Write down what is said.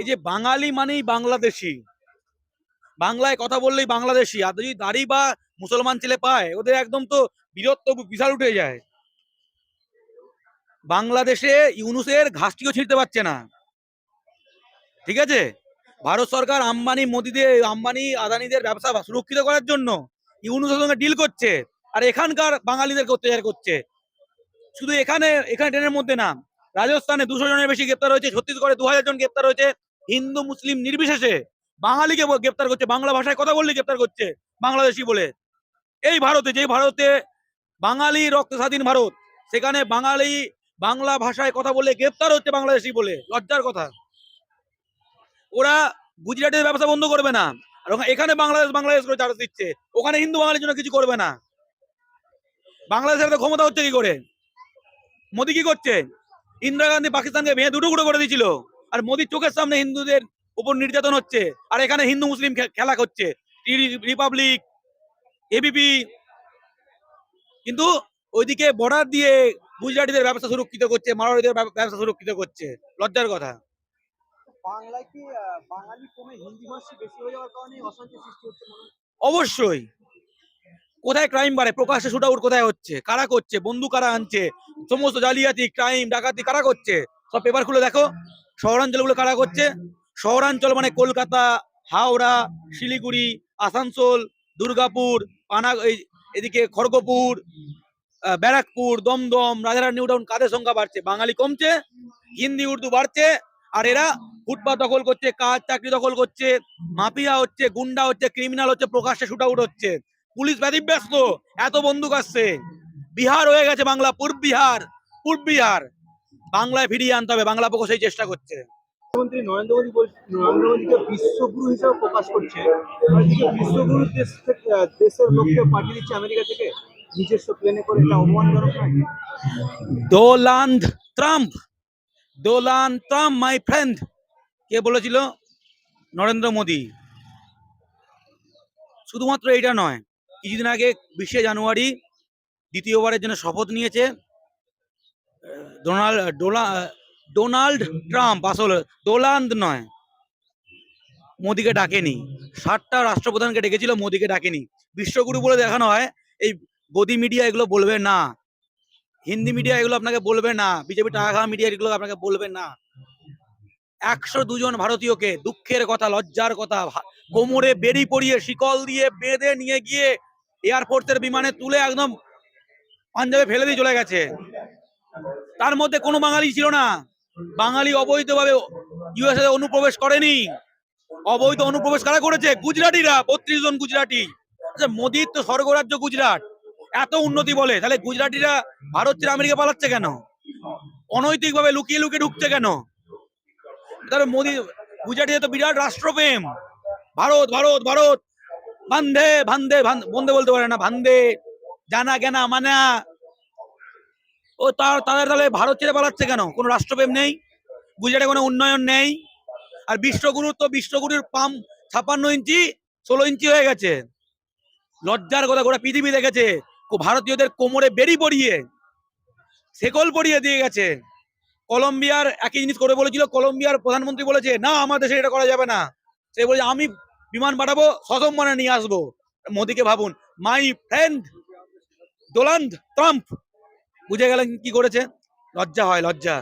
এই যে বাঙালি মানেই বাংলাদেশি। বাংলায় কথা বললেই বাংলাদেশি, আর যদি দাড়ি বা মুসলমান ছেলে পায়, ওদের একদম তো বীরত্ব বিশাল উঠে যায়। বাংলাদেশে ইউনুসের ঘাসটিও ছিঁড়তে পারছে না। ঠিক আছে? ভারত সরকার আম্বানি মোদিদের, আম্বানি আদানিদের ব্যবসা সুরক্ষিত করার জন্য ইউনুসের সঙ্গে ডিল করছে, আর এখানকার বাঙালিদেরকে অত্যাচার করছে। শুধু এখানে এখানে ট্রেনের মধ্যে না, রাজস্থানে দুশো জনের বেশি গ্রেপ্তার হয়েছে, ছত্তিশগড়ে দু হাজার জন গ্রেপ্তার হয়েছে হিন্দু, মুসলিম নির্বিশেষে বাঙালিকে গ্রেপ্তার করছে, বাংলা ভাষায় কথা বললে গ্রেপ্তার করছে বাংলাদেশি বলে। এই ভারতে যে ভারতে বাঙালি রক্ত স্বাধীন ভারত, সেখানে বাঙালি বাংলা ভাষায় কথা বলে গ্রেপ্তার হচ্ছে বাংলাদেশি বলে। লজ্জার কথা। ওরা গুজরাটের ব্যবসা বন্ধ করবে না। এখানে বাংলাদেশ বাংলাদেশ করে চার্জ দিচ্ছে। ওখানে হিন্দু বাঙালির জন্য কিছু করবে না। বাংলাদেশের ক্ষমতা হচ্ছে কি করে? মোদি কি করছে? ইন্দিরা গান্ধী পাকিস্তানকে ভেঙে দুটো করে দিয়েছিল। আর মোদির চোখের সামনে হিন্দুদের উপর নির্যাতন হচ্ছে আর এখানে হিন্দু মুসলিম খেলা করছে। রিপাবলিক এবিপি কিন্তু ওইদিকে বর্ডার দিয়ে গুজরাটিদের ব্যবসা সুরক্ষিত করছে মারোয়ারিদের ব্যব- ব্যবসা সুরক্ষিত করছে। লজ্জার কথা। বাংলায় কি বাঙালি কমে হিন্দি ভাষী বেশি হয়ে যাওয়ার কারণে অশান্তি সৃষ্টি হচ্ছে অবশ্যই। কোথায় ক্রাইম বাড়ে? প্রকাশ্যে শুট আউট কোথায় হচ্ছে? কারা করছে? বন্ধু কারা আনছে? সমস্ত জালিয়াতি ক্রাইম ডাকাতি কারা করছে? সব পেপার খুলে দেখো। শহরাঞ্চলগুলো কারা করছে? শহরাঞ্চল মানে কলকাতা, হাওড়া, শিলিগুড়ি, আসানসোল, দুর্গাপুর, পানা এদিকে খড়গপুর ব্যারাকপুর, দমদম, রাজারহাট, নিউ টাউন কাদের সংখ্যা বাড়ছে? বাঙালি কমছে, হিন্দি, উর্দু বাড়ছে, আর এরা ফুটপাত দখল করছে, কাজ, চাকরি দখল করছে, মাফিয়া হচ্ছে, গুন্ডা হচ্ছে ক্রিমিনাল হচ্ছে, প্রকাশ্যে শুট আউট হচ্ছে। পুলিশ ব্যস্ত এত বন্দুক আসছে। বিহার হয়ে গেছে বাংলা, পূর্ব বিহার পূর্ব বিহার। বাংলায় ফিরিয়ে আনতে হবে বাংলা পক্ষ সেই চেষ্টা করছে। প্রধানমন্ত্রী নরেন্দ্র মোদী নরেন্দ্র মোদীকে বিশ্বগুরু হিসেবে প্রকাশ করছে। বিশ্বগুরু দেশ দেশের লোককে পাঠিয়ে দিচ্ছে আমেরিকা থেকে। নিজস্ব প্লেনে করে এটা অপমানজনক Donald Trump Donald Trump my friend কে বলেছিল? নরেন্দ্র মোদী। শুধুমাত্র এটা নয় কিছুদিন আগে বিশে জানুয়ারি দ্বিতীয়বারের জন্য শপথ নিয়েছে। ডোনাল্ড ডোনাল্ড ট্রাম্প আসলে ডোনাল্ড নয়। মোদিকে ডাকেনি। ষাটটা রাষ্ট্রপ্রধানকে ডেকেছিল, মোদিকে ডাকেনি। বিশ্বগুরু বলে দেখানো হয়, এই গদি মিডিয়া এগুলো বলবে না। হিন্দি মিডিয়া এগুলো আপনাকে বলবে না। বিজেপি টাকা খাওয়া মিডিয়া এগুলো আপনাকে বলবে না। একশো দুজন ভারতীয়কে দুঃখের কথা, লজ্জার কথা কোমরে বেরি পড়িয়ে শিকল দিয়ে বেঁধে নিয়ে গিয়ে এয়ারফোর্সের বিমানে তুলে একদম পাঞ্জাবে ফেলে দিয়ে চলে গেছে। তার মধ্যে কোনো বাঙালি ছিল না। বাঙালি অবৈধভাবে ইউএসএ অনুপ্রবেশ করেনি। অবৈধ অনুপ্রবেশ কারা করেছে? গুজরাটিরা, বত্রিশ জন গুজরাটি। আচ্ছা মোদির তো স্বর্গরাজ্য গুজরাট। এত উন্নতি বলে। তাহলে গুজরাটিরা ভারত ছেড়ে আমেরিকা পালাচ্ছে কেন? অনৈতিক ভাবে লুকিয়ে লুকিয়ে ঢুকছে কেন? তাহলে মোদি গুজরাটিতে তো বিরাট রাষ্ট্রপ্রেম। ভারত ভারত ভারত। ভান্দে ভান্দে, ভান- বন্দে বলতে পারে না। ভান্দে, জানা, জ্ঞানা, মানা। ও তার তাদের তাহলে ভারত ছেড়ে পালাচ্ছে কেন? কোনো রাষ্ট্রপ্রেম নেই, গুজরাটে কোনো উন্নয়ন নেই, আর বিশ্বগুরুর তো বিশ্বগুরুর পাম ছাপান্ন ইঞ্চি, ষোলো ইঞ্চি হয়ে গেছে। লজ্জার কথা, গোটা পৃথিবী দেখেছে ভারতীয়দের কোমরে বেরি পড়িয়ে শেকল পরিয়ে দিয়ে গেছে। কলম্বিয়ার একই জিনিস করে বলেছিল, কলম্বিয়ার প্রধানমন্ত্রী বলেছে, না, আমার দেশে এটা করা যাবে না। সে বলেছে আমি বিমান পাঠাবো, সসম্মানে নিয়ে আসব। মোদিকে ভাবুন মাই ফ্রেন্ড ডোনাল্ড ট্রাম্প বুঝে গেলেন কি করেছে? লজ্জা হয় লজ্জা।